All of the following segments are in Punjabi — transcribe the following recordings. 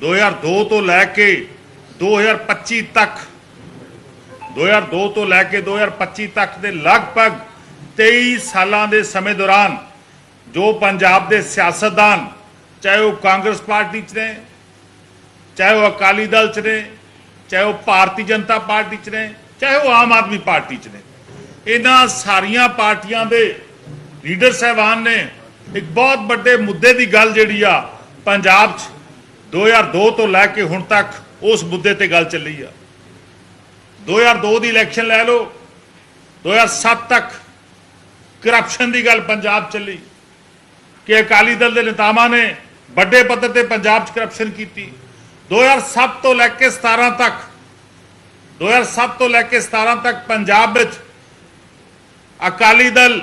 2002 ਤੋਂ ਲੈ ਕੇ 2025 ਤੱਕ 2002 ਤੋਂ ਲੈ ਕੇ 2025 ਤੱਕ ਦੇ ਲਗਭਗ 23 ਸਾਲਾਂ ਦੇ ਸਮੇਂ ਦੌਰਾਨ ਜੋ ਪੰਜਾਬ ਦੇ ਸਿਆਸਤਦਾਨ, ਚਾਹੇ ਉਹ ਕਾਂਗਰਸ ਪਾਰਟੀ 'ਚ ਨੇ, ਚਾਹੇ ਉਹ ਅਕਾਲੀ ਦਲ 'ਚ ਨੇ, ਚਾਹੇ ਉਹ ਭਾਰਤੀ ਜਨਤਾ ਪਾਰਟੀ 'ਚ ਨੇ, ਚਾਹੇ ਉਹ ਆਮ ਆਦਮੀ ਪਾਰਟੀ 'ਚ ਨੇ, ਇਹਨਾਂ ਸਾਰੀਆਂ ਪਾਰਟੀਆਂ ਦੇ ਲੀਡਰ ਸਹਿਬਾਨ ਨੇ ਇੱਕ ਬਹੁਤ ਵੱਡੇ ਮੁੱਦੇ ਦੀ ਗੱਲ ਜਿਹੜੀ ਆ ਪੰਜਾਬ 'ਚ 2002 ਤੋਂ ਲੈ ਕੇ ਹੁਣ ਤੱਕ ਉਸ ਮੁੱਦੇ ਤੇ ਗੱਲ ਚੱਲੀ ਆ। 2002 ਦੀ ਇਲੈਕਸ਼ਨ ਲੈ ਲਓ 2007 ਤੱਕ ਕਰਪਸ਼ਨ ਦੀ ਗੱਲ ਪੰਜਾਬ ਚੱਲੀ। ਕਿ ਅਕਾਲੀ ਦਲ ਦੇ ਨੇਤਾਵਾਂ ਨੇ ਵੱਡੇ ਪੱਧਰ ਤੇ ਪੰਜਾਬ 'ਚ ਕਰਪਸ਼ਨ ਕੀਤੀ। 2007 ਤੋਂ ਲੈ ਕੇ 17 ਤੱਕ 2007 ਤੋਂ ਲੈ ਕੇ 17 ਤੱਕ ਪੰਜਾਬ ਵਿੱਚ ਅਕਾਲੀ ਦਲ,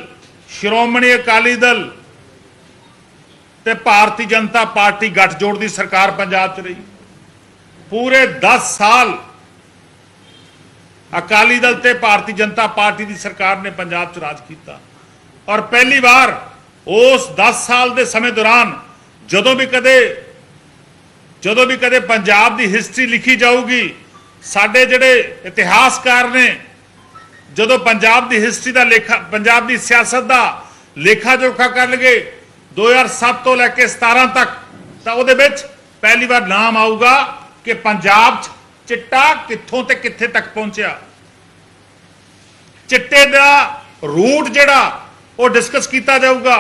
ਸ਼੍ਰੋਮਣੀ ਅਕਾਲੀ ਦਲ ਤੇ ਭਾਰਤੀ ਜਨਤਾ ਪਾਰਟੀ ਗੱਠਜੋੜ ਦੀ ਸਰਕਾਰ ਪੰਜਾਬ 'ਚ ਰਹੀ। ਪੂਰੇ 10 ਸਾਲ ਅਕਾਲੀ ਦਲ ਤੇ ਭਾਰਤੀ ਜਨਤਾ ਪਾਰਟੀ ਦੀ ਸਰਕਾਰ ਨੇ ਪੰਜਾਬ 'ਚ ਰਾਜ ਕੀਤਾ। ਔਰ ਪਹਿਲੀ ਵਾਰ ਉਸ 10 ਸਾਲ ਦੇ ਸਮੇਂ ਦੌਰਾਨ ਜਦੋਂ ਵੀ ਕਦੇ, ਜਦੋਂ ਵੀ ਕਦੇ ਪੰਜਾਬ ਦੀ ਹਿਸਟਰੀ ਲਿਖੀ ਜਾਊਗੀ, ਸਾਡੇ ਜਿਹੜੇ ਇਤਿਹਾਸਕਾਰ ਨੇ, ਜਦੋਂ ਪੰਜਾਬ ਦੀ ਹਿਸਟਰੀ ਦਾ ਲੇਖਾ, ਪੰਜਾਬ ਦੀ ਸਿਆਸਤ ਦਾ ਲੇਖਾ ਜੋਖਾ ਕਰਨਗੇ 2007 ਤੋਂ ਲੈ ਕੇ 17 ਤੱਕ ਤਾਂ ਉਹਦੇ ਵਿੱਚ ਪਹਿਲੀ ਵਾਰ ਨਾਮ ਆਊਗਾ ਕਿ ਪੰਜਾਬ 'ਚ ਚਿੱਟਾ ਕਿੱਥੋਂ ਤੇ ਕਿੱਥੇ ਤੱਕ ਪਹੁੰਚਿਆ। ਚਿੱਟੇ ਦਾ ਰੂਟ ਜਿਹੜਾ ਉਹ ਡਿਸਕਸ ਕੀਤਾ ਜਾਊਗਾ,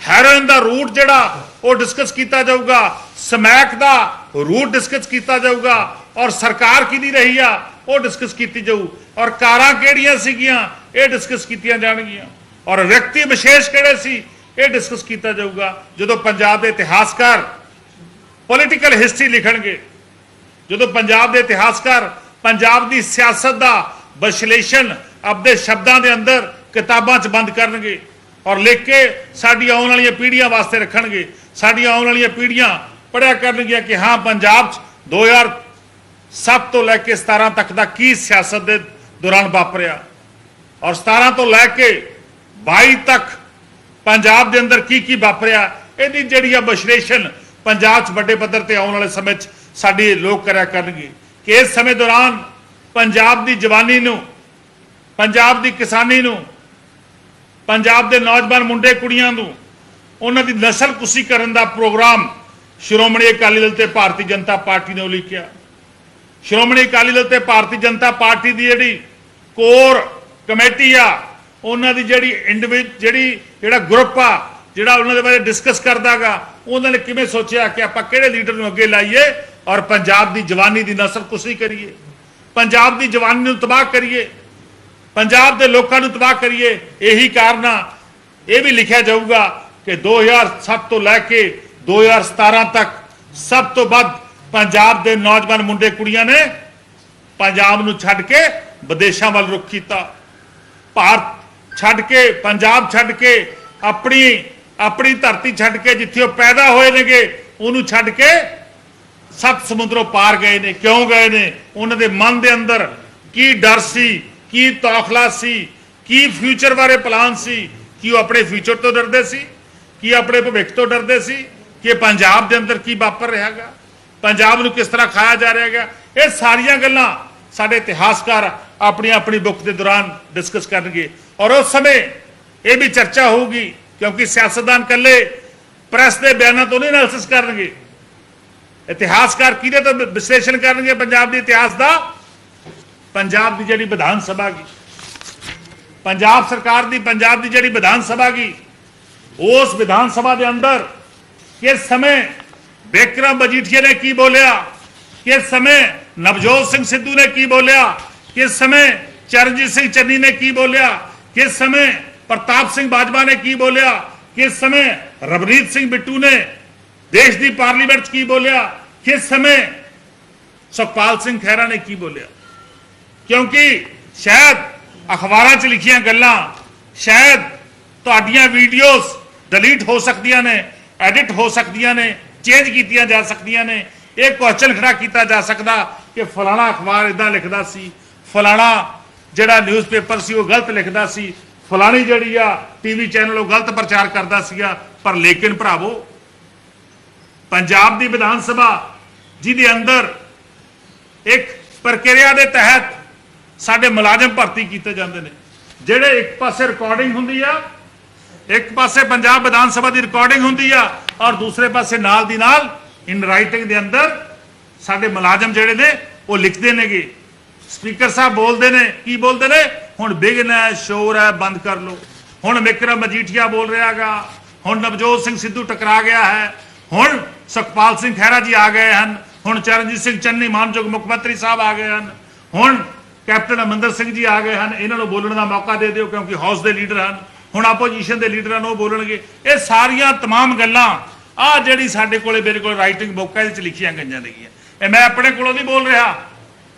ਹੈਰੋਇਨ ਦਾ ਰੂਟ ਜਿਹੜਾ ਉਹ ਡਿਸਕਸ ਕੀਤਾ ਜਾਊਗਾ, ਸਮੈਕ ਦਾ ਰੂਟ ਡਿਸਕਸ ਕੀਤਾ ਜਾਊਗਾ ਔਰ ਸਰਕਾਰ ਕਿਹਦੀ ਰਹੀ ਆ, ਉਹ ਡਿਸਕਸ ਕੀਤੀ ਜਾਊ। ਔਰ ਕਾਰਾਂ ਕਿਹੜੀਆਂ ਸੀਗੀਆਂ, ਇਹ ਡਿਸਕਸ ਕੀਤੀਆਂ ਜਾਣਗੀਆਂ। ਔਰ ਵਿਅਕਤੀ ਵਿਸ਼ੇਸ਼ ਕਿਹੜੇ ਸੀ ਇਹ ਡਿਸਕਸ ਕੀਤਾ ਜਾਊਗਾ ਜਦੋਂ ਪੰਜਾਬ ਦੇ ਇਤਿਹਾਸਕਾਰ ਪੋਲਿਟੀਕਲ ਹਿਸਟਰੀ ਲਿਖਣਗੇ। ਜਦੋਂ ਪੰਜਾਬ ਦੇ ਇਤਿਹਾਸਕਾਰ ਪੰਜਾਬ ਦੀ ਸਿਆਸਤ ਦਾ ਵਿਸ਼ਲੇਸ਼ਣ ਆਪਦੇ ਸ਼ਬਦਾਂ ਦੇ ਅੰਦਰ ਕਿਤਾਬਾਂ 'ਚ ਬੰਦ ਕਰਨਗੇ ਔਰ ਲਿਖ ਕੇ ਸਾਡੀ ਆਉਣ ਵਾਲੀਆਂ ਪੀੜ੍ਹੀਆਂ ਵਾਸਤੇ ਰੱਖਣਗੇ। ਸਾਡੀਆਂ ਆਉਣ ਵਾਲੀਆਂ ਪੀੜ੍ਹੀਆਂ ਪੜਿਆ ਕਰਨਗੀਆਂ ਕਿ ਹਾਂ, ਪੰਜਾਬ 'ਚ 2007 ਤੋਂ ਲੈ ਕੇ 17 ਤੱਕ ਦਾ ਕੀ ਸਿਆਸਤ ਦੇ ਦੌਰਾਨ ਵਾਪਰਿਆ। ਔਰ 17 ਤੋਂ ਲੈ ਕੇ 22 ਤੱਕ ਪੰਜਾਬ ਦੇ ਅੰਦਰ ਕੀ ਕੀ ਵਾਪਰਿਆ, ਇਹਦੀ ਜਿਹੜੀ ਆ ਵਿਸ਼ਲੇਸ਼ਣ ਪੰਜਾਬ 'ਚ ਵੱਡੇ ਪੱਧਰ ਤੇ ਆਉਣ ਵਾਲੇ ਸਮੇਂ 'ਚ ਸਾਡੇ ਲੋਕ ਕਰਿਆ ਕਰਨਗੇ ਕਿ ਇਸ ਸਮੇਂ ਦੌਰਾਨ ਪੰਜਾਬ ਦੀ ਜਵਾਨੀ ਨੂੰ, ਪੰਜਾਬ ਦੀ ਕਿਸਾਨੀ ਨੂੰ, ਪੰਜਾਬ ਦੇ ਨੌਜਵਾਨ ਮੁੰਡੇ ਕੁੜੀਆਂ ਨੂੰ, ਉਹਨਾਂ ਦੀ ਨਸਲ ਕੁਸ਼ੀ ਕਰਨ ਦਾ ਪ੍ਰੋਗਰਾਮ ਸ਼੍ਰੋਮਣੀ ਅਕਾਲੀ ਦਲ ਤੇ ਭਾਰਤੀ ਜਨਤਾ ਪਾਰਟੀ ਨੇ ਉਲੀਕਿਆ। ਸ਼੍ਰੋਮਣੀ ਅਕਾਲੀ ਦਲ ਤੇ ਭਾਰਤੀ ਜਨਤਾ ਪਾਰਟੀ ਦੀ ਜਿਹੜੀ ਕੋਰ ਕਮੇਟੀ ਆ ਉਹਨਾਂ ਦੀ ਜਿਹੜੀ ਇੰਡੀਵਿਜ ਜਿਹੜੀ, ਜਿਹੜਾ ਗਰੁੱਪ ਆ, ਜਿਹੜਾ ਉਹਨਾਂ ਦੇ ਬਾਰੇ ਡਿਸਕਸ ਕਰਦਾਗਾ, ਉਹਨਾਂ ਨੇ ਕਿਵੇਂ ਸੋਚਿਆ ਕਿ ਆਪਾਂ ਕਿਹੜੇ ਲੀਡਰ ਨੂੰ ਅੱਗੇ ਲਾਈਏ ਔਰ ਪੰਜਾਬ ਦੀ ਜਵਾਨੀ ਦੀ ਨਸਲ ਕੁਸ਼ੀ ਕਰੀਏ, ਪੰਜਾਬ ਦੀ ਜਵਾਨੀ ਨੂੰ ਤਬਾਹ ਕਰੀਏ, ਪੰਜਾਬ ਦੇ ਲੋਕਾਂ ਨੂੰ ਤਬਾਹ ਕਰੀਏ, ਇਹੀ ਕਾਰਨ ਆ ਇਹ ਵੀ ਲਿਖਿਆ ਜਾਊਗਾ ਕਿ 2007 ਤੋਂ ਲੈ ਕੇ 2017 ਤੱਕ ਸਭ ਤੋਂ ਵੱਧ ਪੰਜਾਬ ਦੇ ਨੌਜਵਾਨ ਮੁੰਡੇ ਕੁੜੀਆਂ ਨੇ ਪੰਜਾਬ ਨੂੰ ਛੱਡ ਕੇ ਵਿਦੇਸ਼ਾਂ ਵੱਲ ਰੁਖ ਕੀਤਾ। ਭਾਰਤ ਛੱਡ ਕੇ, ਪੰਜਾਬ ਛੱਡ ਕੇ, ਆਪਣੀ ਆਪਣੀ ਧਰਤੀ ਛੱਡ ਕੇ ਜਿੱਥੇ ਉਹ ਪੈਦਾ ਹੋਏ ਨੇਗੇ, ਉਹਨੂੰ ਛੱਡ ਕੇ ਸੱਤ ਸਮੁੰਦਰੋਂ ਪਾਰ ਗਏ ਨੇ। ਕਿਉਂ ਗਏ ਨੇ? ਉਹਨਾਂ ਦੇ ਮਨ ਦੇ ਅੰਦਰ ਕੀ ਡਰ ਸੀ, ਕੀ ਤੌਖਲਾ ਸੀ, ਕੀ ਫਿਊਚਰ ਬਾਰੇ ਪਲਾਨ ਸੀ, ਕੀ ਉਹ ਆਪਣੇ ਫਿਊਚਰ ਤੋਂ ਡਰਦੇ ਸੀ, ਕੀ ਆਪਣੇ ਭਵਿੱਖ ਤੋਂ ਡਰਦੇ ਸੀ, ਕਿ ਪੰਜਾਬ ਦੇ ਅੰਦਰ ਕੀ ਵਾਪਰ ਰਿਹਾਗਾ ਪੰਜਾਬ ਨੂੰ ਕਿਸ ਤਰ੍ਹਾਂ ਖਾਇਆ ਜਾ ਰਿਹਾਗਾ ਇਹ ਸਾਰੀਆਂ ਗੱਲਾਂ ਸਾਡੇ ਇਤਿਹਾਸਕਾਰ ਆਪਣੀ ਆਪਣੀ ਬੁੱਕ ਦੇ ਦੌਰਾਨ ਡਿਸਕਸ ਕਰਨਗੇ ਔਰ ਉਸ ਸਮੇਂ ਇਹ ਵੀ ਚਰਚਾ ਹੋਊਗੀ ਕਿਉਂਕਿ ਸਿਆਸਤਦਾਨ ਕੱਲੇ ਪ੍ਰੈਸ ਦੇ ਬਿਆਨਾਂ ਤੋਂ ਨਹੀਂ ਐਨਾਲਿਸਿਸ ਕਰਨਗੇ ਇਤਿਹਾਸਕਾਰ ਕਿਹਦੇ ਤੋਂ ਵਿਸ਼ਲੇਸ਼ਣ ਕਰਨਗੇ ਪੰਜਾਬ ਦੇ ਇਤਿਹਾਸ ਦਾ ਪੰਜਾਬ ਦੀ ਜਿਹੜੀ ਵਿਧਾਨ ਸਭਾ ਗਈ ਪੰਜਾਬ ਸਰਕਾਰ ਦੀ ਪੰਜਾਬ ਦੀ ਜਿਹੜੀ ਵਿਧਾਨ ਸਭਾ ਗਈ ਉਸ ਵਿਧਾਨ ਸਭਾ ਦੇ ਅੰਦਰ ਕਿਸ ਸਮੇਂ ਵਿਕਰਮ ਮਜੀਠੀਆ ਨੇ ਕੀ ਬੋਲਿਆ ਕਿਸ ਸਮੇਂ ਨਵਜੋਤ ਸਿੰਘ ਸਿੱਧੂ ਨੇ ਕੀ ਬੋਲਿਆ ਕਿਸ ਸਮੇਂ ਚਰਨਜੀਤ ਸਿੰਘ ਚੰਨੀ ਨੇ ਕੀ ਬੋਲਿਆ ਕਿਸ ਸਮੇਂ ਪ੍ਰਤਾਪ ਸਿੰਘ ਬਾਜਵਾ ਨੇ ਕੀ ਬੋਲਿਆ ਕਿਸ ਸਮੇਂ ਰਵਨੀਤ ਸਿੰਘ ਬਿੱਟੂ ਨੇ ਦੇਸ਼ ਦੀ ਪਾਰਲੀਮੈਂਟ 'ਚ ਕੀ ਬੋਲਿਆ ਕਿਸ ਸਮੇਂ ਸੁਖਪਾਲ ਸਿੰਘ ਖਹਿਰਾ ਨੇ ਕੀ ਬੋਲਿਆ ਕਿਉਂਕਿ ਸ਼ਾਇਦ ਅਖਬਾਰਾਂ 'ਚ ਲਿਖੀਆਂ ਗੱਲਾਂ ਸ਼ਾਇਦ ਤੁਹਾਡੀਆਂ ਵੀਡੀਓਜ਼ ਡਿਲੀਟ ਹੋ ਸਕਦੀਆਂ ਨੇ ਐਡਿਟ ਹੋ ਸਕਦੀਆਂ ਨੇ ਚੇਂਜ ਕੀਤੀਆਂ ਜਾ ਸਕਦੀਆਂ ਨੇ ਇਹ ਕੁਐਸਚਨ ਖੜਾ ਕੀਤਾ ਜਾ ਸਕਦਾ ਕਿ ਫਲਾਣਾ ਅਖਬਾਰ ਇਦਾਂ ਲਿਖਦਾ ਸੀ ਫਲਾਣਾ ਜਿਹੜਾ ਨਿਊਜ਼ਪੇਪਰ ਸੀ, ਉਹ ਗਲਤ ਲਿਖਦਾ ਸੀ। ਫਲਾਣੀ ਜਿਹੜੀ ਆ ਟੀਵੀ ਚੈਨਲ ਉਹ ਗਲਤ ਪ੍ਰਚਾਰ ਕਰਦਾ ਸੀਗਾ। ਪਰ ਲੇਕਿਨ ਭਰਾਵੋ, ਪੰਜਾਬ ਦੀ ਵਿਧਾਨ ਸਭਾ, ਜਿਹਦੇ ਅੰਦਰ ਇੱਕ ਪ੍ਰਕਿਰਿਆ ਦੇ ਤਹਿਤ ਸਾਡੇ ਮੁਲਾਜ਼ਮ ਭਰਤੀ ਕੀਤੇ ਜਾਂਦੇ ਨੇ। ਜਿਹੜੇ ਇੱਕ ਪਾਸੇ ਰਿਕਾਰਡਿੰਗ ਹੁੰਦੀ ਆ, ਇੱਕ ਪਾਸੇ ਪੰਜਾਬ ਵਿਧਾਨ ਸਭਾ ਦੀ ਰਿਕਾਰਡਿੰਗ ਹੁੰਦੀ ਆ, ਔਰ ਦੂਸਰੇ ਪਾਸੇ ਨਾਲ ਦੀ ਨਾਲ ਇਨ ਰਾਈਟਿੰਗ ਦੇ ਅੰਦਰ ਸਾਡੇ ਮੁਲਾਜ਼ਮ ਜਿਹੜੇ ਨੇ, ਉਹ ਲਿਖਦੇ ਨੇਗੇ। ਸਪੀਕਰ ਸਾਹਿਬ ਬੋਲਦੇ ਨੇ ਕੀ ਬੋਲਦੇ ਨੇ ਹੁਣ ਬਿਗਨ ਹੈ ਸ਼ੋਰ ਹੈ ਬੰਦ ਕਰ ਲਓ ਹੁਣ ਵਿਕਰਮ ਮਜੀਠੀਆ ਬੋਲ ਰਿਹਾਗਾ ਹੁਣ ਨਵਜੋਤ ਸਿੰਘ ਸਿੱਧੂ ਟਕਰਾ ਗਿਆ ਹੈ ਹੁਣ ਸੁਖਪਾਲ ਸਿੰਘ ਖਹਿਰਾ ਜੀ ਆ ਗਏ ਹਨ ਹੁਣ ਚਰਨਜੀਤ ਸਿੰਘ ਚੰਨੀ ਮਾਨਯੋਗ ਮੁੱਖ ਮੰਤਰੀ ਸਾਹਿਬ ਆ ਗਏ ਹਨ ਹੁਣ ਕੈਪਟਨ ਅਮਰਿੰਦਰ ਸਿੰਘ ਜੀ ਆ ਗਏ ਹਨ ਇਹਨਾਂ ਨੂੰ ਬੋਲਣ ਦਾ ਮੌਕਾ ਦੇ ਦਿਓ ਕਿਉਂਕਿ ਹਾਊਸ ਦੇ ਲੀਡਰ ਹਨ ਹੁਣ ਆਪੋਜੀਸ਼ਨ ਦੇ ਲੀਡਰਾਂ ਨੂੰ ਉਹ ਬੋਲਣਗੇ ਇਹ ਸਾਰੀਆਂ तमाम ਗੱਲਾਂ ਆ ਜਿਹੜੀ ਸਾਡੇ ਕੋਲੇ ਮੇਰੇ ਕੋਲ ਰਾਈਟਿੰਗ ਬੁੱਕ ਹੈ ਇਹਦੇ ਚ ਲਿਖੀਆਂ ਗਈਆਂ ਨੇਗੀਆਂ ਇਹ ਮੈਂ ਆਪਣੇ ਕੋਲੋਂ ਨਹੀਂ ਬੋਲ ਰਿਹਾ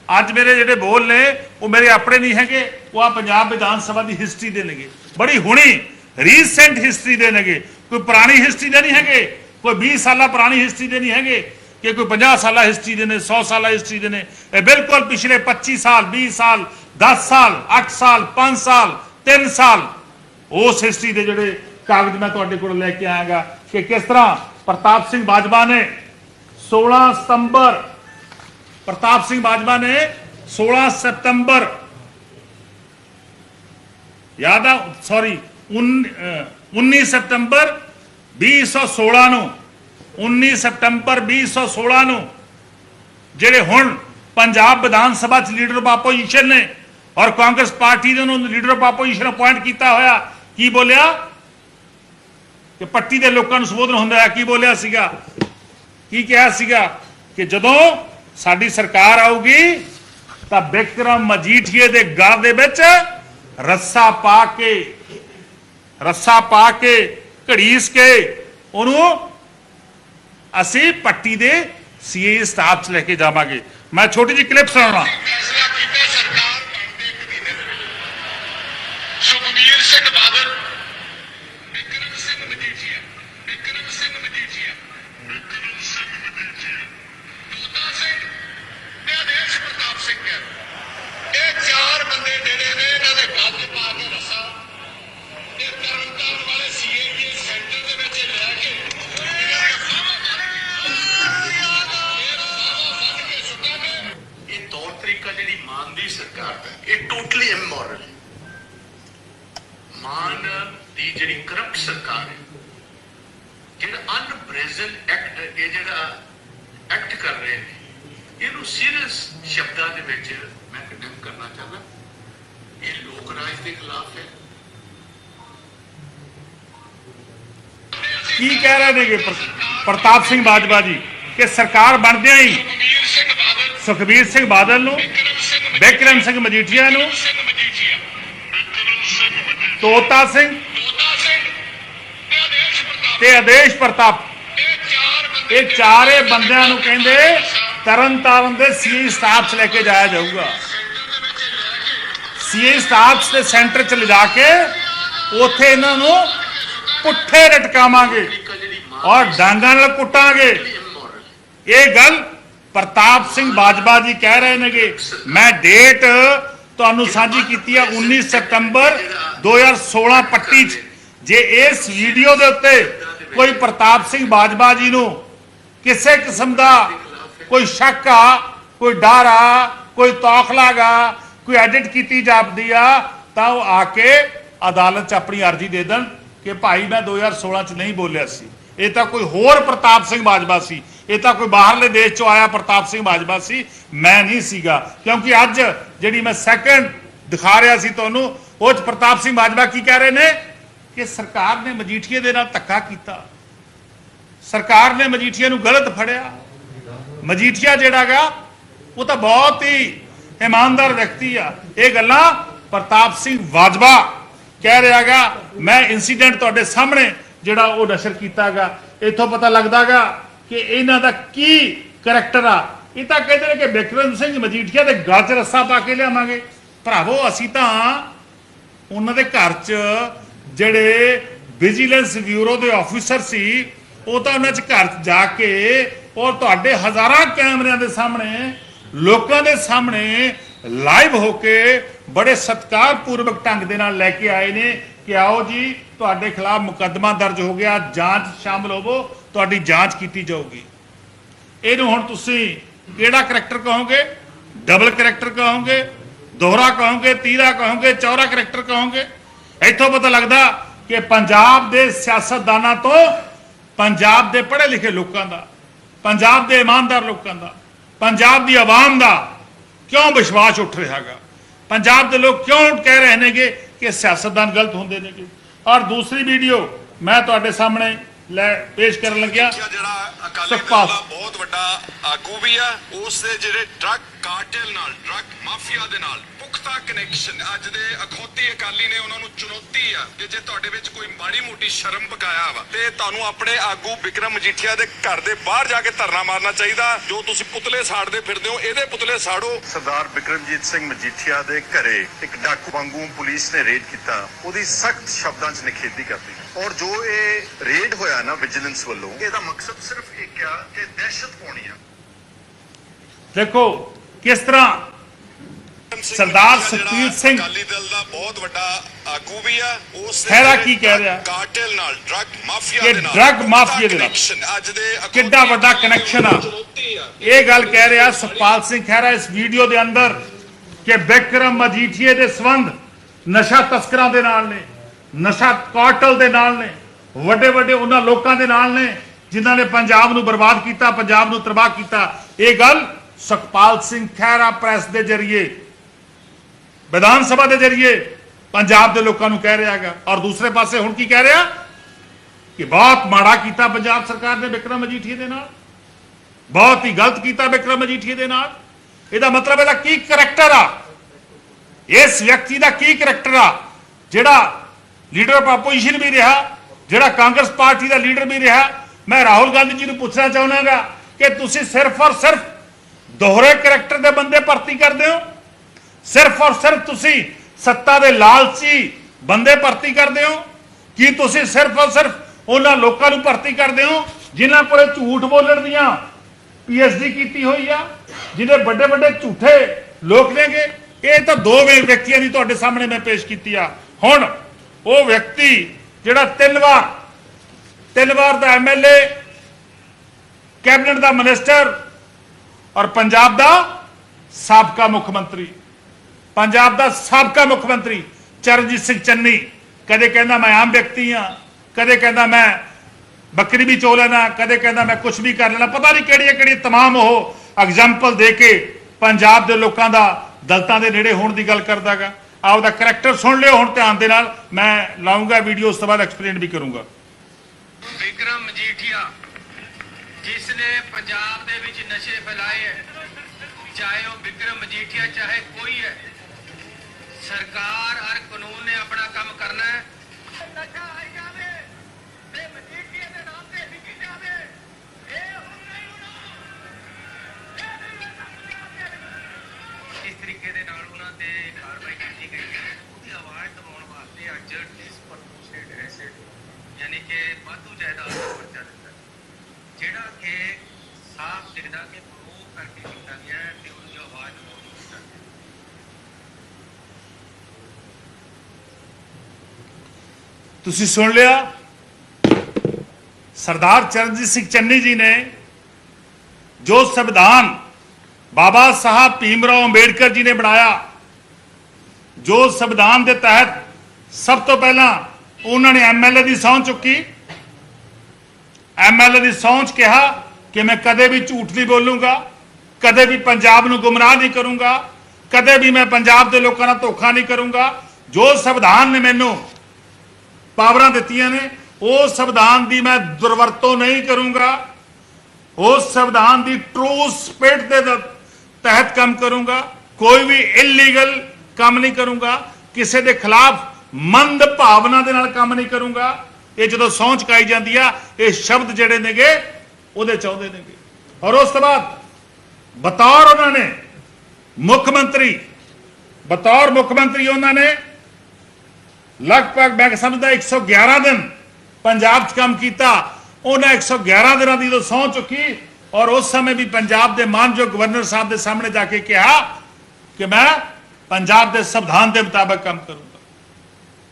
ਅੱਜ ਮੇਰੇ ਜਿਹੜੇ ਬੋਲ ਨੇ, ਉਹ ਮੇਰੇ ਆਪਣੇ ਨਹੀਂ ਹੈਗੇ, ਉਹ ਆ ਪੰਜਾਬ ਵਿਧਾਨ ਸਭਾ ਦੀ ਹਿਸਟਰੀ ਦੇ ਨੇਗੇ। ਬੜੀ ਹੁਣੀ ਰੀਸੈਂਟ ਹਿਸਟਰੀ ਦੇ ਨੇਗੇ। ਕੋਈ ਪੁਰਾਣੀ ਹਿਸਟਰੀ ਦੇ ਨਹੀਂ ਹੈਗੇ, ਕੋਈ 20 ਸਾਲਾਂ ਪੁਰਾਣੀ ਹਿਸਟਰੀ ਦੇ ਨਹੀਂ ਹੈਗੇ, ਕਿ ਕੋਈ 50 ਸਾਲਾਂ ਹਿਸਟਰੀ ਦੇ ਨੇ 100 ਸਾਲਾਂ ਹਿਸਟਰੀ ਦੇ ਨੇ। ਇਹ ਬਿਲਕੁਲ ਪਿਛਲੇ 25 ਸਾਲ 20 ਸਾਲ 10 ਸਾਲ 8 ਸਾਲ 5 ਸਾਲ 3 ਸਾਲ ਉਸ ਹਿਸਟਰੀ ਦੇ ਜਿਹੜੇ ਕਾਗਜ਼ ਮੈਂ ਤੁਹਾਡੇ ਕੋਲ ਲੈ ਕੇ ਆਇਆਗਾ ਕਿ ਕਿਸ ਤਰ੍ਹਾਂ ਪ੍ਰਤਾਪ ਸਿੰਘ ਬਾਜਵਾ ਨੇ 16 ਸਤੰਬਰ ਪ੍ਰਤਾਪ ਸਿੰਘ ਬਾਜਵਾ ਨੇ 16 ਸਤੰਬਰ, ਯਾਦ ਆ ਸੌਰੀ 19 ਸਤੰਬਰ 2016 ਨੂੰ 19 ਸਤੰਬਰ 2016 ਨੂੰ ਜਿਹੜੇ ਹੁਣ ਪੰਜਾਬ ਵਿਧਾਨ ਸਭਾ ਚ ਲੀਡਰ ਆਫ ਆਪੋਜੀਸ਼ਨ ਨੇ ਔਰ ਕਾਂਗਰਸ ਪਾਰਟੀ ਦੇ ਨੂੰ ਲੀਡਰ ਆਫ ਆਪੋਜੀਸ਼ਨ ਅਪਾਇੰਟ ਕੀਤਾ ਹੋਇਆ, ਕੀ ਬੋਲਿਆ? ਕਿ ਪੱਟੀ ਦੇ ਲੋਕਾਂ ਨੂੰ ਸੰਬੋਧਨ ਹੁੰਦਾ ਹੈ ਕੀ ਬੋਲਿਆ ਸੀਗਾ? ਕੀ ਕਿਹਾ ਸੀਗਾ? ਕਿ ਜਦੋਂ ਸਾਡੀ ਸਰਕਾਰ ਆਊਗੀ ਤਾਂ ਬਿਕਰਮ ਮਜੀਠੀਏ ਦੇ ਗਲ ਦੇ ਵਿੱਚ ਰੱਸਾ ਪਾ ਕੇ, ਰੱਸਾ ਪਾ ਕੇ ਘੜੀਸ ਕੇ ਉਹਨੂੰ ਅਸੀਂ ਪੱਟੀ ਦੇ ਸੀਏ ਸਟਾਫ ਚ ਲੈ ਕੇ ਜਾਵਾਂਗੇ। ਮੈਂ ਛੋਟੀ ਜਿਹੀ ਕਲਿੱਪ ਸੁਣਾਉਣਾ। ਨੇ ਕਹਿ ਰਹੇ ਨੇਗੇ ਪ੍ਰਤਾਪ ਸਿੰਘ ਬਾਜਵਾ ਜੀ ਕਿ ਸਰਕਾਰ ਬਣਦਿਆਂ ਹੀ ਸੁਖਬੀਰ ਸਿੰਘ ਬਾਦਲ ਸਿੰਘ ਨੂੰ, ਬਿਕਰਮ ਸਿੰਘ ਮਜੀਠੀਆ ਨੂੰ, ਤੋਤਾ ਸਿੰਘ ਤੇ ਆਦੇਸ਼ ਪ੍ਰਤਾਪ। ਇਹ ਚਾਰੇ ਬੰਦਿਆਂ ਨੂੰ ਕਹਿੰਦੇ ਤਰਨ ਤਾਰਨ ਦੇ ਸੀਏ ਸਟਾਫ 'ਚ ਲੈ ਕੇ ਜਾਇਆ ਜਾਊਗਾ। ਸੀਏ ਸਟਾਫ ਦੇ ਸੈਂਟਰ 'ਚ ਲਿਜਾ ਕੇ ਉੱਥੇ ਇਹਨਾਂ ਨੂੰ ਪੁੱਠੇ ਲਟਕਾਵਾਂਗੇ ਔਰ ਡਾਂਗਾਂ ਨਾਲ ਕੁੱਟਾਂਗੇ। ਇਹ ਗੱਲ ਪ੍ਰਤਾਪ ਸਿੰਘ ਬਾਜਵਾ ਜੀ ਕਹਿ ਰਹੇ ਨੇਗੇ। ਮੈਂ ਡੇਟ ਤੁਹਾਨੂੰ ਸਾਂਝੀ ਕੀਤੀ ਆ 19 ਸਤੰਬਰ 2016 ਪੱਟੀ 'ਚ। ਜੇ ਇਸ ਵੀਡੀਓ ਦੇ ਉੱਤੇ ਕੋਈ ਪ੍ਰਤਾਪ ਸਿੰਘ ਬਾਜਵਾ ਜੀ ਨੂੰ ਕਿਸੇ ਕਿਸਮ ਦਾ ਕੋਈ ਸ਼ੱਕ ਆ, ਕੋਈ ਡਰ ਆ, ਕੋਈ ਤੌਖਲਾ ਗਾ ਕੋਈ ਐਡਿਟ ਕੀਤੀ ਜਾਪਦੀ ਆ, ਤਾਂ ਉਹ ਆ ਕੇ ਅਦਾਲਤ 'ਚ ਆਪਣੀ ਅਰਜ਼ੀ ਦੇ ਦੇਣ। ਕਿ ਭਾਈ ਮੈਂ 2016 'ਚ ਨਹੀਂ ਬੋਲਿਆ ਸੀ। ਇਹ ਤਾਂ ਕੋਈ ਹੋਰ ਪ੍ਰਤਾਪ ਸਿੰਘ ਬਾਜਵਾ ਸੀ। ਇਹ ਤਾਂ ਕੋਈ ਬਾਹਰਲੇ ਦੇਸ਼ ਚੋਂ ਆਇਆ ਪ੍ਰਤਾਪ ਸਿੰਘ ਬਾਜਵਾ ਸੀ। ਮੈਂ ਨਹੀਂ ਸੀਗਾ। ਕਿਉਂਕਿ ਅੱਜ ਜਿਹੜੀ ਮੈਂ ਸੈਕੰਡ ਦਿਖਾ ਰਿਹਾ ਸੀ ਤੁਹਾਨੂੰ, ਉਹ 'ਚ ਪ੍ਰਤਾਪ ਸਿੰਘ ਬਾਜਵਾ ਕੀ ਕਹਿ ਰਹੇ ਨੇ? ਕਿ ਸਰਕਾਰ ਨੇ ਮਜੀਠੀਏ ਦੇ ਨਾਲ ਧੱਕਾ ਕੀਤਾ। ਸਰਕਾਰ ਨੇ ਮਜੀਠੀਏ ਨੂੰ ਗਲਤ ਫੜਿਆ। ਮਜੀਠੀਆ ਜਿਹੜਾਗਾ, ਉਹ ਤਾਂ ਬਹੁਤ ਹੀ ਇਮਾਨਦਾਰ ਵਿਅਕਤੀ ਆ। ਇਹ ਗੱਲਾਂ ਪ੍ਰਤਾਪ ਸਿੰਘ ਬਾਜਵਾ ਕਹਿ ਰਿਹਾਗਾ, ਮੈਂ ਇਨਸੀਡੈਂਟ ਤੁਹਾਡੇ ਸਾਹਮਣੇ ਜਿਹੜਾ ਉਹ ਨਸ਼ਰ ਕੀਤਾਗਾ, ਇੱਥੋਂ ਪਤਾ ਲੱਗਦਾਗਾ ਕਿ ਇਹਨਾਂ ਦਾ ਕੀ ਕਰੈਕਟਰ ਆ। ਇਹ ਤਾਂ ਕਹਿੰਦੇ ਨੇ ਕਿ ਬਿਕਰਮ ਸਿੰਘ ਮਜੀਠੀਆ ਦੇ ਗਲ 'ਚ ਰੱਸਾ ਪਾ ਕੇ ਲਿਆਵਾਂਗੇ। ਭਰਾਵੋ, ਅਸੀਂ ਤਾਂ ਉਹਨਾਂ ਦੇ ਘਰ 'ਚ ਜਿਹੜੇ ਵਿਜੀਲੈਂਸ ਬਿਊਰੋ ਦੇ ਆਫੀਸਰ ਸੀ, ਉਹ ਤਾਂ ਉਹਨਾਂ 'ਚ ਘਰ 'ਚ ਜਾ ਕੇ ਔਰ ਤੁਹਾਡੇ ਹਜ਼ਾਰਾਂ ਕੈਮਰਿਆਂ ਦੇ ਸਾਹਮਣੇ, ਲੋਕਾਂ ਦੇ ਸਾਹਮਣੇ ਲਾਈਵ ਹੋ ਕੇ ਬੜੇ ਸਤਿਕਾਰਪੂਰਵਕ ਢੰਗ ਦੇ ਨਾਲ ਲੈ ਕੇ ਆਏ ਨੇ ਕਿ ਆਓ ਜੀ, ਤੁਹਾਡੇ ਖਿਲਾਫ ਮੁਕੱਦਮਾ ਦਰਜ ਹੋ ਗਿਆ, ਜਾਂਚ ਸ਼ਾਮਲ ਹੋਵੋ, ਤੁਹਾਡੀ ਜਾਂਚ ਕੀਤੀ ਜਾਊਗੀ। ਇਹਨੂੰ ਹੁਣ ਤੁਸੀਂ ਕਿਹੜਾ ਕਰੈਕਟਰ ਕਹੋਗੇ? ਡਬਲ ਕਰੈਕਟਰ ਕਹੋਗੇ? ਦੋਹਰਾ ਕਹੋਗੇ? ਤੀਰਾ ਕਹੋਗੇ? ਚੌਰਾ ਕਰੈਕਟਰ ਕਹੋਗੇ? ਇੱਥੋਂ ਪਤਾ ਲੱਗਦਾ ਕਿ ਪੰਜਾਬ ਦੇ ਸਿਆਸਤਦਾਨਾਂ ਤੋਂ ਪੰਜਾਬ ਦੇ ਪੜ੍ਹੇ ਲਿਖੇ ਲੋਕਾਂ ਦਾ, ਪੰਜਾਬ ਦੇ ਇਮਾਨਦਾਰ ਲੋਕਾਂ ਦਾ, ਪੰਜਾਬ ਦੀ ਆਵਾਮ ਦਾ ਕਿਉਂ ਵਿਸ਼ਵਾਸ ਉੱਠ ਰਿਹਾ ਹੈਗਾ? ਪੰਜਾਬ ਦੇ ਲੋਕ ਕਿਉਂ ਕਹਿ ਰਹੇ ਨੇਗੇ ਕਿ ਸਿਆਸਤਦਾਨ ਗਲਤ ਹੁੰਦੇ ਨੇਗੇ ਔਰ ਦੂਸਰੀ ਵੀਡੀਓ ਮੈਂ ਤੁਹਾਡੇ ਸਾਹਮਣੇ ਲੈ ਪੇਸ਼ ਕਰਨ ਲੱਗਿਆ ਜਿਹੜਾ ਅਕਾਲੀ ਦਲ। ਦਾ ਬਹੁਤ ਵੱਡਾ ਆਗੂ ਵੀ ਆ ਉਸ ਦੇ ਜਿਹੜੇ ਡਰੱਗ ਕਾਰਟਲ ਨਾਲ ਡਰੱਗ ਮਾਫੀਆ ਦੇ ਨਾਲ ਪੁਖਤਾ ਕਨੈਕਸ਼ਨ ਅੱਜ ਦੇ ਅਖੌਤੀ ਅਕਾਲੀ ਨੇ ਉਹਨਾਂ ਨੂੰ ਚੁਣੌਤੀ ਆ ਕਿ ਜੇ ਤੁਹਾਡੇ ਵਿੱਚ ਕੋਈ ਮਾੜੀ ਮੋਟੀ ਸ਼ਰਮ ਬਕਾਇਆ ਵਾ ਤੇ ਤੁਹਾਨੂੰ ਆਪਣੇ ਆਗੂ ਵਿਕਰਮ ਮਜੀਠੀਆ ਦੇ ਘਰ ਦੇ ਬਾਹਰ ਜਾ ਕੇ ਧਰਨਾ ਮਾਰਨਾ ਚਾਹੀਦਾ ਜੋ ਤੁਸੀਂ ਪੁਤਲੇ ਸਾੜਦੇ ਫਿਰਦੇ ਹੋ ਇਹਦੇ ਪੁਤਲੇ ਸਾੜੋ। ਸਰਦਾਰ ਬਿਕਰਮਜੀਤ ਸਿੰਘ ਮਜੀਠੀਆ ਦੇ ਘਰੇ ਇੱਕ ਡਾਕੂ ਵਾਂਗੂ ਪੁਲਿਸ ਨੇ ਰੇਡ ਕੀਤਾ ਉਹਦੀ ਸਖਤ ਸ਼ਬਦਾਂ 'ਚ ਨਿਖੇਧੀ ਕਰਦੀ ਔਰ ਜੋ ਇਹ ਰੇਡ ਹੋਇਆ ਨਾ ਵਿਜੀਲੈਂਸ ਵੱਲੋਂ ਇਹਦਾ ਮਕਸਦ ਸਿਰਫ ਇੱਕ ਆ ਕਿ ਦਹਿਸ਼ਤ ਪਾਉਣੀ ਆ। ਦੇਖੋ ਕਿਸ ਤਰ੍ਹਾਂ ਸਰਦਾਰ ਸੁਖਬੀਰ ਸਿੰਘ ਅਕਾਲੀ ਦਲ ਦਾ ਬਹੁਤ ਵੱਡਾ ਆਗੂ ਵੀ ਆ ਉਸ ਜਿਹੜੇ ਕੀ ਕਹਿ ਰਿਹਾ? ਕਾਰਟਲ ਨਾਲ ਡਰੱਗ ਮਾਫੀਆ ਦੇ ਨਾਲ ਪੁਖਤਾ ਮਾਫੀਆ ਦੇ ਨਾਲ। ਅੱਜ ਦੇ ਕਿੱਡਾ ਵੱਡਾ ਅਕਾਲੀ ਨੇ connection ਆ। ਇਹ ਗੱਲ ਕਹਿ ਰਿਹਾ ਸੁਖਪਾਲ ਸਿੰਘ ਖਹਿਰਾ ਇਸ ਵੀਡੀਓ ਦੇ ਅੰਦਰ ਕਿ ਬਿਕਰਮ ਮਜੀਠੀਏ ਦੇ ਸੰਬੰਧ ਨਸ਼ਾ ਤਸਕਰਾਂ ਦੇ ਨਾਲ ਨੇ ਨਸ਼ਾ ਕਾਰਟਲ ਦੇ ਨਾਲ ਨੇ ਵੱਡੇ ਵੱਡੇ ਉਹਨਾਂ ਲੋਕਾਂ ਦੇ ਨਾਲ ਨੇ ਜਿਨ੍ਹਾਂ ਨੇ ਪੰਜਾਬ ਨੂੰ ਬਰਬਾਦ ਕੀਤਾ ਪੰਜਾਬ ਨੂੰ ਤਬਾਹ ਕੀਤਾ ਇਹ ਗੱਲ ਸੁਖਪਾਲ ਸਿੰਘ ਖਹਿਰਾ ਪ੍ਰੈਸ ਦੇ ਜ਼ਰੀਏ ਵਿਧਾਨ ਸਭਾ ਦੇ ਜ਼ਰੀਏ ਪੰਜਾਬ ਦੇ ਲੋਕਾਂ ਨੂੰ ਕਹਿ ਰਿਹਾ ਹੈਗਾ। ਔਰ ਦੂਸਰੇ ਪਾਸੇ ਹੁਣ ਕੀ ਕਹਿ ਰਿਹਾ? ਕਿ ਬਹੁਤ ਮਾੜਾ ਕੀਤਾ ਪੰਜਾਬ ਸਰਕਾਰ ਨੇ ਬਿਕਰਮ ਮਜੀਠੀਏ ਦੇ ਨਾਲ। ਬਹੁਤ ਹੀ ਗਲਤ ਕੀਤਾ ਵਿਕਰਮ ਮਜੀਠੀਏ ਦੇ ਨਾਲ। ਇਹਦਾ ਮਤਲਬ ਇਹਦਾ ਕੀ ਕਰੈਕਟਰ ਆ? ਇਸ ਵਿਅਕਤੀ ਦਾ ਕੀ ਕਰੈਕਟਰ ਆ? ਜਿਹੜਾ ਲੀਡਰ ਆਫ ਆਪੋਜੀਸ਼ਨ ਵੀ ਰਿਹਾ, ਜਿਹੜਾ ਕਾਂਗਰਸ ਪਾਰਟੀ ਦਾ ਲੀਡਰ ਵੀ ਰਿਹਾ। ਮੈਂ ਰਾਹੁਲ ਗਾਂਧੀ ਜੀ ਨੂੰ ਪੁੱਛਣਾ ਚਾਹੁੰਦਾਗਾ ਕਿ ਤੁਸੀਂ ਸਿਰਫ ਔਰ ਸਿਰਫ ਦੋਹਰੇ ਕਰੈਕਟਰ ਦੇ ਬੰਦੇ ਭਰਤੀ ਕਰਦੇ ਹੋ? ਸਿਰਫ ਔਰ ਸਿਰਫ ਤੁਸੀਂ ਸੱਤਾ ਦੇ ਲਾਲਚੀ ਬੰਦੇ ਭਰਤੀ ਕਰਦੇ ਹੋ? ਕੀ ਤੁਸੀਂ ਸਿਰਫ ਔਰ ਸਿਰਫ ਉਹਨਾਂ ਲੋਕਾਂ ਨੂੰ ਭਰਤੀ ਕਰਦੇ ਹੋ ਜਿਨ੍ਹਾਂ ਕੋਲੇ ਝੂਠ ਬੋਲਣ ਦੀਆਂ ਪੀਐਚਡੀ ਕੀਤੀ ਹੋਈ ਆ, ਜਿਹਦੇ ਵੱਡੇ ਵੱਡੇ ਝੂਠੇ ਲੋਕ ਨੇਗੇ? ਇਹ ਤਾਂ ਦੋ ਵਿਅਕਤੀਆਂ ਦੀ ਤੁਹਾਡੇ ਸਾਹਮਣੇ ਮੈਂ ਪੇਸ਼ ਕੀਤੀ ਆ। ਹੁਣ ਉਹ ਵਿਅਕਤੀ ਜਿਹੜਾ ਤਿੰਨ ਵਾਰ ਤਿੰਨ ਵਾਰ ਦਾ ਐਮਐਲਏ ਕੈਬਨਿਟ ਦਾ ਮਿਨਿਸਟਰ ਔਰ ਪੰਜਾਬ ਦਾ ਸਾਬਕਾ ਮੁੱਖ ਮੰਤਰੀ ਪੰਜਾਬ ਦਾ ਸਾਬਕਾ ਮੁੱਖ ਮੰਤਰੀ ਚਰਨਜੀਤ ਸਿੰਘ ਚੰਨੀ। ਕਦੇ ਕਹਿੰਦਾ ਮੈਂ ਆਮ ਵਿਅਕਤੀ ਆ ਕਦੇ ਕਹਿੰਦਾ ਮੈਂ ਬੱਕਰੀ ਵੀ ਚੋ ਲੈਣਾ ਕਦੇ ਕਹਿੰਦਾ ਮੈਂ ਕੁਝ ਵੀ ਕਰ ਲੈਣਾ ਪਤਾ ਨਹੀਂ ਕਿਹੜੀਆਂ ਕਿਹੜੀਆਂ ਤਮਾਮ ਉਹ ਐਗਜ਼ਾਮਪਲ ਦੇ ਕੇ ਪੰਜਾਬ ਦੇ ਲੋਕਾਂ ਦਾ ਦਲਤਾਂ ਦੇ ਨੇੜੇ ਹੋਣ ਦੀ ਗੱਲ ਕਰਦਾਗਾ। ਆਪਦਾ ਕਰੈਕਟਰ ਸੁਣ ਲਿਓ ਹੁਣ ਧਿਆਨ ਦੇ ਨਾਲ। ਮੈਂ ਲਾਉਂਗਾ ਵੀਡੀਓ ਉਸ ਤੋਂ ਬਾਅਦ ਐਕਸਪਲੇਨ ਵੀ ਕਰੂੰਗਾ। ਵਿਕਰਮ ਮਜੀਠੀਆ ਜਿਸ ਨੇ ਪੰਜਾਬ ਦੇ ਵਿੱਚ ਨਸ਼ੇ ਫੈਲਾਏ ਹੈ, ਚਾਹੇ ਉਹ ਵਿਕਰਮ ਮਜੀਠੀਆ ਚਾਹੇ ਕੋਈ ਹੈ ਸਰਕਾਰ ਔਰ ਕਾਨੂੰਨ ਨੇ ਆਪਣਾ ਕੰਮ ਕਰਨਾ ਹੈ। ਨਸ਼ਾ ਆਈ ਜਾਵੇ ਤੇ ਮਜੀਠੀਆ ਦੇ ਨਾਮ ਤੇ ਵਿਕੀ ਜਾਵੇ ਇਹ ਹੁਣ ਨਹੀਂ ਹੋਣਾ। ਇਸ ਤਰੀਕੇ ਦੇ ਨਾਲ ਉਹਨਾਂ ਤੇ ਕਾਰਵਾਈ ਕੀਤੀ ਗਈ ਹੈ। ਉਹਦੀ ਆਵਾਜ਼ ਦਬਾਉਣ ਵਾਸਤੇ ਅੱਜ ਡਿਸਪਰਪੋਰਸ਼ਨੇਟ ਐਸਿਡ ਯਾਨੀ ਕਿ ਵਾਧੂ ਜਾਇਦਾਦ ਦਾ ਪਰਚਾ ਦਿੱਤਾ ਜਿਹੜਾ ਕਿ ਸਾਫ਼ ਦਿਖਦਾ ਕਿ ਪ੍ਰੋਵ ਕਰਕੇ ਕੀਤਾ ਗਿਆ ਹੈ ਤੇ ਉਹਦੀ ਆਵਾਜ਼ ਦਬਾਉਣ ਨੂੰ ਕੀਤਾ ਗਿਆ ਤੁਸੀਂ ਸੁਣ ਲਿਆ? ਸਰਦਾਰ ਚਰਨਜੀਤ ਸਿੰਘ ਚੰਨੀ ਜੀ ਨੇ ਜੋ ਸੰਵਿਧਾਨ ਬਾਬਾ ਸਾਹਿਬ ਭੀਮਰਾਓ ਅੰਬੇਡਕਰ ਜੀ ਨੇ ਬਣਾਇਆ, ਜੋ ਸੰਵਿਧਾਨ ਦੇ ਤਹਿਤ ਸਭ ਤੋਂ ਪਹਿਲਾਂ ਉਹਨਾਂ ਨੇ ਐਮਐਲਏ ਦੀ ਸਹੁੰ ਚੁੱਕੀ। ਐਮਐਲਏ ਦੀ ਸਹੁੰ 'ਚ ਕਿਹਾ ਕਿ ਮੈਂ ਕਦੇ ਵੀ ਝੂਠ ਨਹੀਂ ਬੋਲੂੰਗਾ, ਕਦੇ ਵੀ ਪੰਜਾਬ ਨੂੰ ਗੁੰਮਰਾਹ ਨਹੀਂ ਕਰੂੰਗਾ, ਕਦੇ ਵੀ ਮੈਂ ਪੰਜਾਬ ਦੇ ਲੋਕਾਂ ਨਾਲ ਧੋਖਾ ਨਹੀਂ ਕਰੂੰਗਾ। ਜੋ ਸੰਵਿਧਾਨ ਨੇ ਮੈਨੂੰ ਪਾਵਰਾਂ ਦਿੱਤੀਆਂ ਨੇ, ਉਹ ਸੰਵਿਧਾਨ ਦੀ ਮੈਂ ਦੁਰਵਰਤੋਂ ਨਹੀਂ ਕਰੂੰਗਾ ਉਸ ਸੰਵਿਧਾਨ ਦੀ ਟਰੂ ਸਪਿਰਿਟ ਦੇ ਤਹਿਤ ਕੰਮ ਕਰੂੰਗਾ, ਕੋਈ ਵੀ ਇਲੀਗਲ ਕੰਮ ਨਹੀਂ ਕਰੂੰਗਾ, ਕਿਸੇ ਦੇ ਖਿਲਾਫ ਮੰਦ ਭਾਵਨਾ ਦੇ ਨਾਲ ਕੰਮ ਨਹੀਂ ਕਰੂੰਗਾ। ਇਹ ਜਦੋਂ ਸਹੁੰ ਚੁਕਾਈ ਜਾਂਦੀ ਆ, ਇਹ ਸ਼ਬਦ ਜਿਹੜੇ ਨੇਗੇ, ਉਹਦੇ ਚਾਹੁੰਦੇ ਨੇਗੇ। ਔਰ ਉਸ ਤੋਂ ਬਾਅਦ, ਬਤੌਰ ਉਹਨਾਂ ਨੇ ਮੁੱਖ ਮੰਤਰੀ, ਬਤੌਰ ਮੁੱਖ ਮੰਤਰੀ ਉਹਨਾਂ ਨੇ ਲਗਭਗ ਮੈਂ ਸਮਝਦਾ 111 ਦਿਨ ਪੰਜਾਬ 'ਚ ਕੰਮ ਕੀਤਾ ਉਹਨਾਂ 111 ਦਿਨਾਂ ਦੀ ਜਦੋਂ ਸਹੁੰ ਚੁੱਕੀ ਔਰ ਉਸ ਸਮੇਂ ਵੀ ਪੰਜਾਬ ਦੇ ਮਾਨਯੋਗ ਗਵਰਨਰ ਸਾਹਿਬ ਦੇ ਸਾਹਮਣੇ ਜਾ ਕੇ ਕਿਹਾ ਕਿ ਮੈਂ ਪੰਜਾਬ ਦੇ ਸੰਵਿਧਾਨ ਦੇ ਮੁਤਾਬਕ ਕੰਮ ਕਰੂੰਗਾ।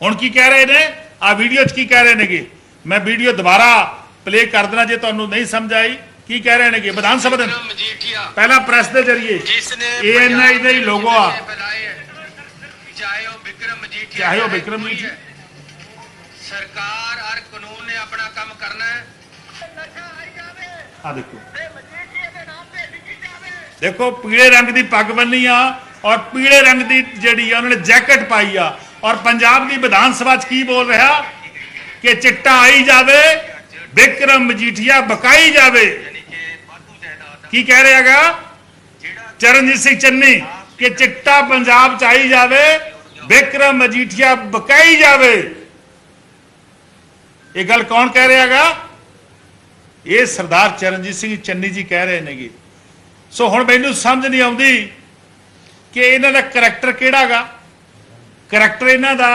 ਹੁਣ ਕੀ ਕਹਿ ਰਹੇ ਨੇ? ਆ ਵੀਡੀਓ 'ਚ ਕੀ ਕਹਿ ਰਹੇ ਨੇਗੇ? ਮੈਂ ਵੀਡੀਓ ਦੁਬਾਰਾ ਪਲੇ ਕਰ ਦੇਣਾ ਜੇ ਤੁਹਾਨੂੰ ਨਹੀਂ ਸਮਝ ਆਈ। ਕੀ ਕਹਿ ਰਹੇ ਨੇ ਕਿ ਵਿਧਾਨ ਸਭਾ ਦੇ ਪਹਿਲਾ ਪ੍ਰੈਸ ਦੇ ਜ਼ਰੀਏ ਜਿਸ ਨੇ ANI ਦਾ ਲੋਗੋ ਆ। ਚਾਹੇ ਉਹ ਚਾਹੇ ਵਿਕਰਮ ਕੋਈ ਮਜੀਠੀਆ। ਹੈ। ਸਰਕਾਰ ਔਰ ਕਾਨੂੰਨ ਨੇ ਆਪਣਾ ਕੰਮ ਕਰਨਾ ਹੈ। ਆ ਦੇਖੋ। ਦੇਖੋ ਪੀਲੇ ਰੰਗ ਦੀ ਪੱਗ ਬੰਨੀ ਆ ਔਰ ਪੀਲੇ ਰੰਗ ਦੀ ਜਿਹੜੀ ਆ ਉਹਨਾਂ ਨੇ ਜੈਕਟ ਪਾਈ ਆ। ਔਰ ਪੰਜਾਬ ਦੀ ਵਿਧਾਨ ਸਭਾ 'ਚ ਕੀ ਬੋਲ ਰਿਹਾ? ਕਿ ਚਿੱਟਾ ਆਈ ਜਾਵੇ ਵਿਕਰਮ ਮਜੀਠੀਆ ਬਕਾਈ ਜਾਵੇ। ਕੀ ਕਹਿ ਰਿਹਾਗਾ ਚਰਨਜੀਤ ਸਿੰਘ ਚੰਨੀ ਕਿ ਚਿੱਟਾ ਪੰਜਾਬ 'ਚ ਆਈ ਜਾਵੇ ਵਿਕਰਮ ਮਜੀਠੀਆ ਬਕਾਈ ਜਾਵੇ। ਇਹ ਗੱਲ ਕੌਣ ਕਹਿ ਰਿਹਾਗਾ ਇਹ ਸਰਦਾਰ ਚਰਨਜੀਤ ਸਿੰਘ ਚੰਨੀ ਜੀ ਕਹਿ ਰਹੇ ਨੇਗੇ। ਸੋ ਹੁਣ ਮੈਨੂੰ ਸਮਝ ਨਹੀਂ ਆਉਂਦੀ ਕਿ ਇਹਨਾਂ ਦਾ ਕਰੈਕਟਰ ਕਿਹੜਾਗਾ ਕਰੈਕਟਰ ਇਹਨਾਂ ਦਾ